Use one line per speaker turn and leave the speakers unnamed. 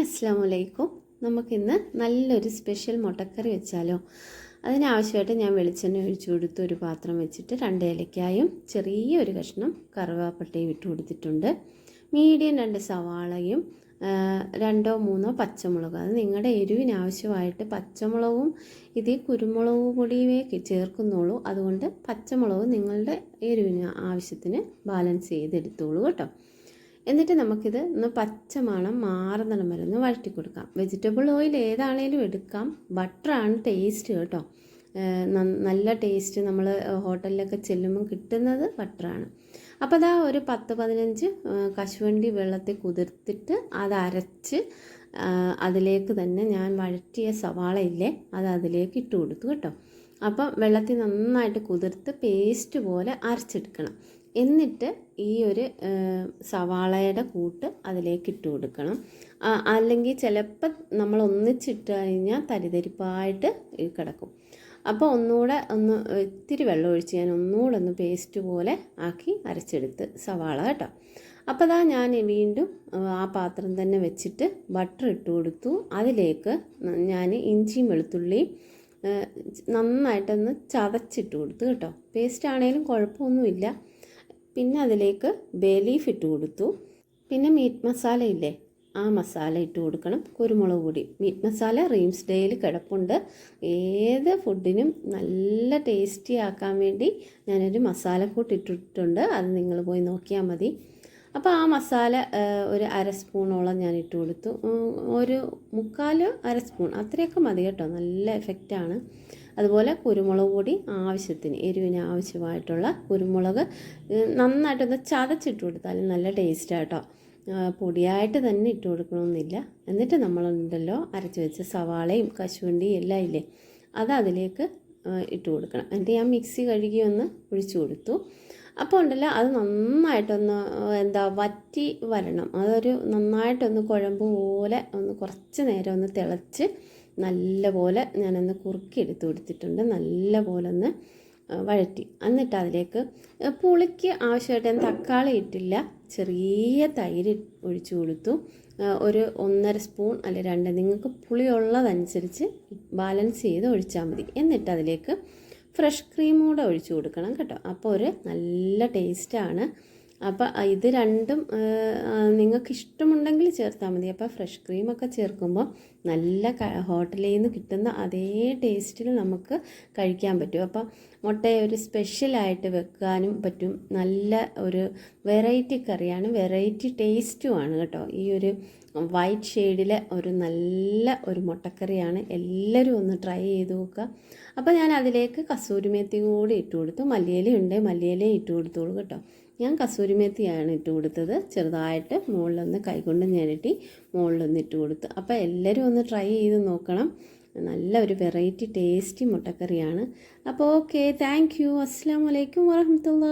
അസ്സാം വലൈക്കും നമുക്കിന്ന് നല്ലൊരു സ്പെഷ്യൽ മുട്ടക്കറി വെച്ചാലോ? അതിനാവശ്യമായിട്ട് ഞാൻ വെളിച്ചെണ്ണ ഒഴിച്ചു കൊടുത്ത് ഒരു പാത്രം വെച്ചിട്ട് രണ്ട് ഏലക്കായും ചെറിയൊരു കഷ്ണം കറുവാപ്പട്ടയും ഇട്ട് കൊടുത്തിട്ടുണ്ട്. മീഡിയം രണ്ട് സവാളയും രണ്ടോ മൂന്നോ പച്ചമുളക്. അത് നിങ്ങളുടെ എരിവിന് ആവശ്യമായിട്ട് പച്ചമുളകും ഇതേ കുരുമുളക് പൊടിയുമേ ചേർക്കുന്നുള്ളൂ. അതുകൊണ്ട് പച്ചമുളകും നിങ്ങളുടെ എരിവിന് ആവശ്യത്തിന് ബാലൻസ് ചെയ്തെടുത്തോളൂ കേട്ടോ. എന്നിട്ട് നമുക്കിത് ഒന്ന് പച്ചമണം മാറുന്നിടം വരെ ഒന്ന് വഴറ്റി കൊടുക്കാം വെജിറ്റബിൾ ഓയിൽ ഏതാണേലും എടുക്കാം. ബട്ടറാണ് ടേസ്റ്റ് കേട്ടോ. നല്ല ടേസ്റ്റ് നമ്മൾ ഹോട്ടലിലൊക്കെ ചെല്ലുമ്പോൾ കിട്ടുന്നത് ബട്ടറാണ് അപ്പോൾ അതാ ഒരു പത്ത് പതിനഞ്ച് കശുവണ്ടി വെള്ളത്തിൽ കുതിർത്തിട്ട് അത് അരച്ച് അതിലേക്ക് തന്നെ ഞാൻ വഴറ്റിയ സവാള ഇല്ലേ അത് അതിലേക്ക് ഇട്ട് കൊടുത്തു കേട്ടോ. അപ്പം വെള്ളത്തിൽ നന്നായിട്ട് കുതിർത്ത് പേസ്റ്റ് പോലെ അരച്ചെടുക്കണം. എന്നിട്ട് ഈ ഒരു സവാളയുടെ കൂട്ട് അതിലേക്ക് ഇട്ട് കൊടുക്കണം. അല്ലെങ്കിൽ ചിലപ്പോൾ നമ്മൾ ഒന്നിച്ചിട്ട് കഴിഞ്ഞാൽ തരിതരിപ്പായിട്ട് കിടക്കും. അപ്പോൾ ഒന്നുകൂടെ ഒന്ന് ഇത്തിരി വെള്ളം ഒഴിച്ച് ഞാൻ ഒന്നുകൂടെ ഒന്ന് പേസ്റ്റ് പോലെ ആക്കി അരച്ചെടുത്ത് സവാള കേട്ടോ. അപ്പോൾ അതാ ഞാൻ വീണ്ടും ആ പാത്രം തന്നെ വെച്ചിട്ട് ബട്ടർ ഇട്ട് കൊടുത്തു. അതിലേക്ക് ഞാൻ ഇഞ്ചിയും വെളുത്തുള്ളിയും നന്നായിട്ടൊന്ന് ചതച്ചിട്ട് കൊടുത്തു കേട്ടോ. പേസ്റ്റ് ആണെങ്കിലും കുഴപ്പമൊന്നുമില്ല. പിന്നെ അതിലേക്ക് ബേ ലീഫ് ഇട്ട് കൊടുത്തു. പിന്നെ മീറ്റ് മസാല ഇല്ലേ ആ മസാല ഇട്ട് കൊടുക്കണം. കുരുമുളക് പൊടി. മീറ്റ് മസാല റീംസ് ഡേയിൽ കിടപ്പുണ്ട്. ഏത് ഫുഡിനും നല്ല ടേസ്റ്റി ആക്കാൻ വേണ്ടി ഞാനൊരു മസാലക്കൂട്ട് ഇട്ടിട്ടുണ്ട്. അത് നിങ്ങൾ പോയി നോക്കിയാൽ മതി. അപ്പോൾ ആ മസാല ഒരു അര സ്പൂണോളം ഞാൻ ഇട്ട് കൊടുത്തു. ഒരു മുക്കാൽ അര സ്പൂൺ. അത്രയൊക്കെ മതി കേട്ടോ. നല്ല എഫക്റ്റാണ് അതുപോലെ കുരുമുളക് പൊടി ആവശ്യത്തിന് എരിവിന് ആവശ്യമായിട്ടുള്ള കുരുമുളക്. നന്നായിട്ടൊന്ന് ചതച്ചിട്ട് കൊടുത്താലും നല്ല ടേസ്റ്റാണ് കേട്ടോ. പൊടിയായിട്ട് തന്നെ ഇട്ട് കൊടുക്കണമെന്നില്ല. എന്നിട്ട് നമ്മളുണ്ടല്ലോ അരച്ച് വെച്ച സവാളയും കശുവണ്ടിയും എല്ലാം ഇല്ലേ അത് അതിലേക്ക് ഇട്ട് കൊടുക്കണം. എന്നിട്ട് ഞാൻ മിക്സി കഴുകി ഒന്ന് ഒഴിച്ചു കൊടുത്തു. അപ്പോൾ ഉണ്ടല്ലോ അത് നന്നായിട്ടൊന്ന് എന്താ വറ്റി വരണം. അതൊരു നന്നായിട്ടൊന്ന് കുഴമ്പ് പോലെ ഒന്ന് കുറച്ച് നേരം ഒന്ന് തിളച്ച് നല്ല പോലെ ഞാനൊന്ന് കുറുക്കി എടുത്ത് കൊടുത്തിട്ടുണ്ട്. നല്ല പോലെ ഒന്ന് വഴറ്റി. എന്നിട്ട് അതിലേക്ക് പുളിക്ക് ആവശ്യമായിട്ട് ഞാൻ തക്കാളി ഇട്ടില്ല. ചെറിയ തൈര് ഒഴിച്ചു കൊടുത്തു. ഒരു ഒന്നര സ്പൂൺ അല്ലെ രണ്ട് നിങ്ങൾക്ക് പുളിയുള്ളതനുസരിച്ച് ബാലൻസ് ചെയ്ത് ഒഴിച്ചാൽ മതി. എന്നിട്ട് അതിലേക്ക് ഫ്രഷ് ക്രീം കൂടെ ഒഴിച്ചു കൊടുക്കണം കേട്ടോ. അപ്പോൾ ഒരു നല്ല ടേസ്റ്റാണ് അപ്പോൾ ഇത് രണ്ടും നിങ്ങൾക്ക് ഇഷ്ടമുണ്ടെങ്കിൽ ചേർത്താൽ മതി. അപ്പോൾ ഫ്രഷ് ക്രീമൊക്കെ ചേർക്കുമ്പോൾ നല്ല ഹോട്ടലിൽ നിന്ന് കിട്ടുന്ന അതേ ടേസ്റ്റിൽ നമുക്ക് കഴിക്കാൻ പറ്റും. അപ്പോൾ മുട്ടയെ ഒരു സ്പെഷ്യലായിട്ട് വെക്കാനും പറ്റും. നല്ല ഒരു വെറൈറ്റി കറിയാണ് വെറൈറ്റി ടേസ്റ്റുമാണ് കേട്ടോ. ഈ ഒരു വൈറ്റ് ഷെയ്ഡിലെ ഒരു നല്ല ഒരു മുട്ടക്കറിയാണ്. എല്ലാവരും ഒന്ന് ട്രൈ ചെയ്ത് നോക്കുക. അപ്പോൾ ഞാൻ അതിലേക്ക് കസൂരിമേത്തി കൂടി ഇട്ട് കൊടുത്തു. മല്ലിയില ഉണ്ട് മല്ലിയില ഇട്ട് കൊടുത്തോളൂ കേട്ടോ. ഞാൻ കസൂരിമേത്തിയാണ് ഇട്ട് കൊടുത്തത്. ചെറുതായിട്ട് മുകളിലൊന്ന് കൈകൊണ്ട് ഞെരട്ടി മുകളിലൊന്ന് ഇട്ട് കൊടുത്തു. അപ്പോൾ എല്ലാവരും ഒന്ന് ട്രൈ ചെയ്ത് നോക്കണം. നല്ല ഒരു വെറൈറ്റി ടേസ്റ്റി മുട്ടക്കറിയാണ്. അപ്പോൾ ഓക്കെ താങ്ക് യു. അസ്സാം വലൈക്കും വറഹമത്തുള്ള